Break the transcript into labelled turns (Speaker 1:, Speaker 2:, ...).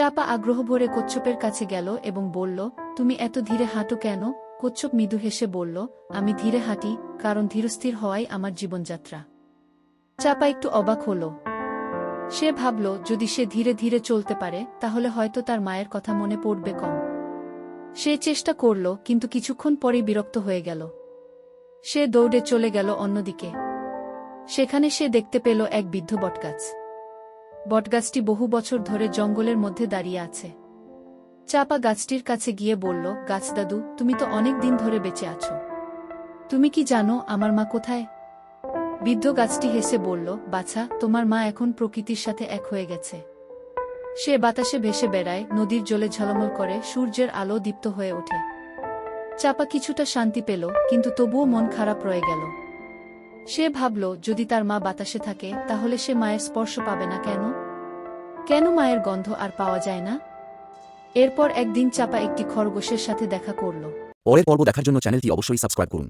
Speaker 1: চাপা আগ্রহ ভরে কচ্ছপের কাছে গেল এবং বলল, তুমি এত ধীরে হাঁটো কেন? কচ্ছপ মৃদু হেসে বলল, আমি ধীরে হাঁটি, কারণ ধীরস্থির হওয়াই আমার জীবনযাত্রা। চাপা একটু অবাক হল। সে ভাবল, যদি সে ধীরে ধীরে চলতে পারে, তাহলে হয়তো তার মায়ের কথা মনে পড়বে কম। সে চেষ্টা করল, কিন্তু কিছুক্ষণ পরেই বিরক্ত হয়ে গেল। সে দৌড়ে চলে গেল অন্যদিকে। সেখানে সে দেখতে পেল এক বৃদ্ধ বটগাছ। বটগাছটি বহু বছর ধরে জঙ্গলের মধ্যে দাঁড়িয়ে আছে। চাপা গাছটির কাছে গিয়ে বলল, গাছ দাদু, তুমি তো অনেক দিন ধরে বেঁচে আছো। তুমি কি জানো আমার মা কোথায়? বৃদ্ধ গাছটি হেসে বলল, বাছা, তোমার মা এখন প্রকৃতির সাথে এক হয়ে গেছে। সে বাতাসে ভেসে বেড়ায়, নদীর জলে ঝলমল করে, সূর্যের আলো দীপ্ত হয়ে ওঠে। চাপা কিছুটা শান্তি পেল, কিন্তু তবুও মন খারাপ রয়ে গেল। সে ভাবল, যদি তার মা বাতাসে থাকে, তাহলে সে মায়ের স্পর্শ পাবে না কেন? কেন মায়ের গন্ধ আর পাওয়া যায় না? এরপর একদিন চাপা একটি খরগোশের সাথে দেখা করল।
Speaker 2: পরের পর্ব দেখার জন্য চ্যানেলটি অবশ্যই সাবস্ক্রাইব করুন।